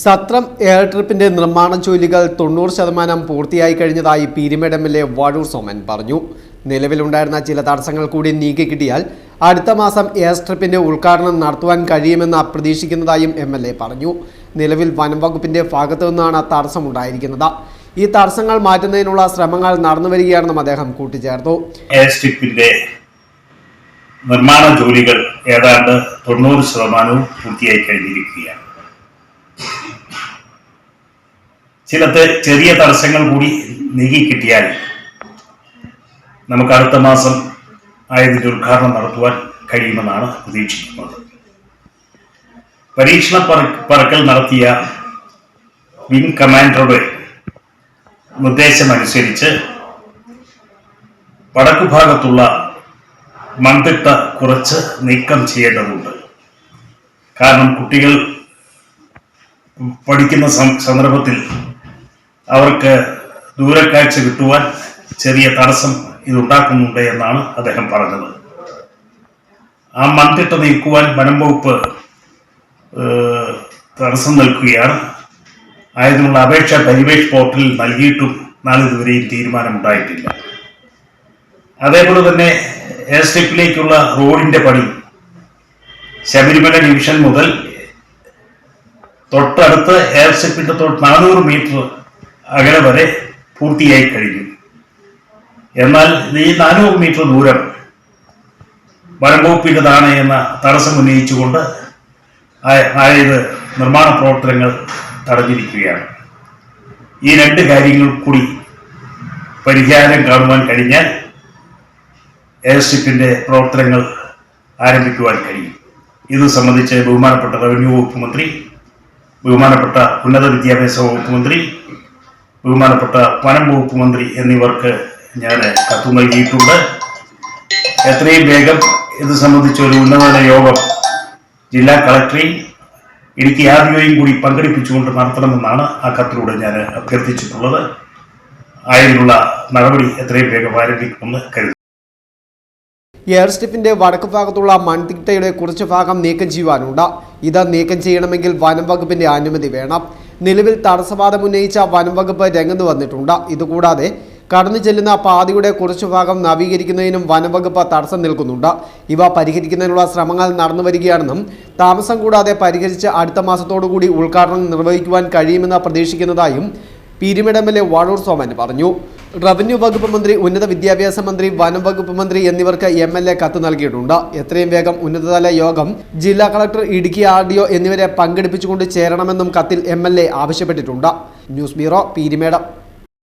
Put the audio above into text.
സത്രം air ട്രിപ്പിന്റെ നിർമ്മാണ ജോലികൾ തൊണ്ണൂറ് ശതമാനം പൂർത്തിയായി കഴിഞ്ഞതായി Peermade M L A Vazhoor Soman പറഞ്ഞു. നിലവിലുണ്ടായിരുന്ന ചില തടസ്സങ്ങൾ കൂടി നീക്കി കിട്ടിയാൽ അടുത്ത മാസം എയർ സ്ട്രിപ്പിന്റെ ഉദ്ഘാടനം നടത്തുവാൻ കഴിയുമെന്ന് പ്രതീക്ഷിക്കുന്നതായും എം എൽ എ പറഞ്ഞു. നിലവിൽ വനംവകുപ്പിന്റെ ഭാഗത്തു നിന്നാണ് തടസ്സമുണ്ടായിരിക്കുന്നത് ഈ തടസ്സങ്ങൾ മാറ്റുന്നതിനുള്ള ശ്രമങ്ങൾ നടന്നുവരികയാണെന്നും അദ്ദേഹം കൂട്ടിച്ചേർത്തു. എയർ നിർമ്മാണ ജോലികൾ ഏതാണ്ട് തൊണ്ണൂറ് ശതമാനവും പൂർത്തിയായി കഴിഞ്ഞിരിക്കുകയാണ്. ചില തെ- ചെറിയ തടസ്സങ്ങൾ കൂടി നീങ്ങി കിട്ടിയാൽ നമുക്ക് അടുത്ത മാസം ആയതിന്റെ ഉദ്ഘാടനം നടത്തുവാൻ കഴിയുമെന്നാണ് പ്രതീക്ഷിക്കുന്നത്. പരീക്ഷണ പറ- പറക്കൽ നടത്തിയ വിംഗ് കമാൻഡറുടെ നിർദ്ദേശമനുസരിച്ച് വടക്കു ഭാഗത്തുള്ള മൺതിട്ട കുറച്ച് നീക്കം ചെയ്യേണ്ടതുണ്ട്. കാരണം കുട്ടികൾ പഠിക്കുന്ന സന്ദർഭത്തിൽ അവർക്ക് ദൂരക്കാഴ്ച കിട്ടുവാൻ ചെറിയ തടസ്സം ഇതുണ്ടാക്കുന്നുണ്ട് എന്നാണ് അദ്ദേഹം പറഞ്ഞത്. ആ മൺതിട്ട നീക്കുവാൻ വനം വകുപ്പ് തടസ്സം നിൽക്കുകയാണ്. ആയതിനുള്ള അപേക്ഷ പരിവേഷ് പോർട്ടലിൽ നൽകിയിട്ടും നാളിതുവരെയും തീരുമാനമുണ്ടായിട്ടില്ല. അതേപോലെ തന്നെ എയർ സ്ട്രിപ്പിലേക്കുള്ള റോഡിന്റെ പണി ശബരിമല ഡിവിഷൻ മുതൽ തൊട്ടടുത്ത് എയർ സ്ട്രിപ്പിന്റെ തൊട്ട് നാനൂറ് മീറ്റർ അകലെ വരെ പൂർത്തിയായി കഴിഞ്ഞു. എന്നാൽ ഈ നാനൂറ് മീറ്റർ ദൂരം വനംവകുപ്പിന്റെതാണ് എന്ന തടസ്സം ഉന്നയിച്ചുകൊണ്ട് ആയത് നിർമ്മാണ പ്രവർത്തനങ്ങൾ തടഞ്ഞിരിക്കുകയാണ്. ഈ രണ്ട് കാര്യങ്ങൾ കൂടി പരിഹാരം കാണുവാൻ കഴിഞ്ഞാൽ എയർഷിപ്പിന്റെ പ്രവർത്തനങ്ങൾ ആരംഭിക്കുവാൻ കഴിയും. ഇത് സംബന്ധിച്ച് ബഹുമാനപ്പെട്ട റവന്യൂ വകുപ്പ് മന്ത്രി ബഹുമാനപ്പെട്ട ഉന്നത വിദ്യാഭ്യാസ വകുപ്പ് മന്ത്രി ബഹുമാനപ്പെട്ട വനം വകുപ്പ് മന്ത്രി എന്നിവർക്ക് ഞാൻ കത്ത് നൽകിയിട്ടുണ്ട്. എത്രയും വേഗം ഇത് സംബന്ധിച്ച ഒരു ഉന്നതതല യോഗം ജില്ലാ കളക്ടറെയും ഇടുക്കി ആർ കൂടി പങ്കെടുപ്പിച്ചുകൊണ്ട് നടത്തണമെന്നാണ് ആ കത്തിലൂടെ ഞാൻ അഭ്യർത്ഥിച്ചിട്ടുള്ളത്. ആയതിനുള്ള നടപടി എത്രയും വേഗം ആരംഭിക്കുമെന്ന് കരുതുന്നു. എയർ സ്ട്രിപ്പിന്റെ വടക്ക് ഭാഗത്തുള്ള മൺതിട്ടയുടെ കുറച്ച് ഭാഗം നീക്കം ചെയ്യുവാനുണ്ട്. ഇത് നീക്കം ചെയ്യണമെങ്കിൽ വനം വകുപ്പിന്റെ അനുമതി വേണം. നിലവിൽ തടസ്സവാദം ഉന്നയിച്ച വനംവകുപ്പ് രംഗത്ത് വന്നിട്ടുണ്ട്. ഇതുകൂടാതെ കടന്നു ചെല്ലുന്ന പാതയുടെ കുറച്ചു ഭാഗം നവീകരിക്കുന്നതിനും വനംവകുപ്പ് തടസ്സം നിൽക്കുന്നുണ്ട്. ഇവ പരിഹരിക്കുന്നതിനുള്ള ശ്രമങ്ങൾ നടന്നു വരികയാണെന്നും താമസം കൂടാതെ പരിഹരിച്ച് അടുത്ത മാസത്തോടുകൂടി ഉദ്ഘാടനം നിർവഹിക്കുവാൻ കഴിയുമെന്ന് പ്രതീക്ഷിക്കുന്നതായും Peermade M L A Vazhoor Soman പറഞ്ഞു. റവന്യൂ വകുപ്പ് മന്ത്രി ഉന്നത വിദ്യാഭ്യാസ മന്ത്രി വനം വകുപ്പ് മന്ത്രി എന്നിവർക്ക് എം എൽ എ കത്ത് നൽകിയിട്ടുണ്ട്. എത്രയും വേഗം ഉന്നതതല യോഗം ജില്ലാ collector Idukki R D O എന്നിവരെ പങ്കെടുപ്പിച്ചുകൊണ്ട് ചേരണമെന്നും കത്തിൽ എം എൽ എ ആവശ്യപ്പെട്ടിട്ടുണ്ട്. News bureau Peermade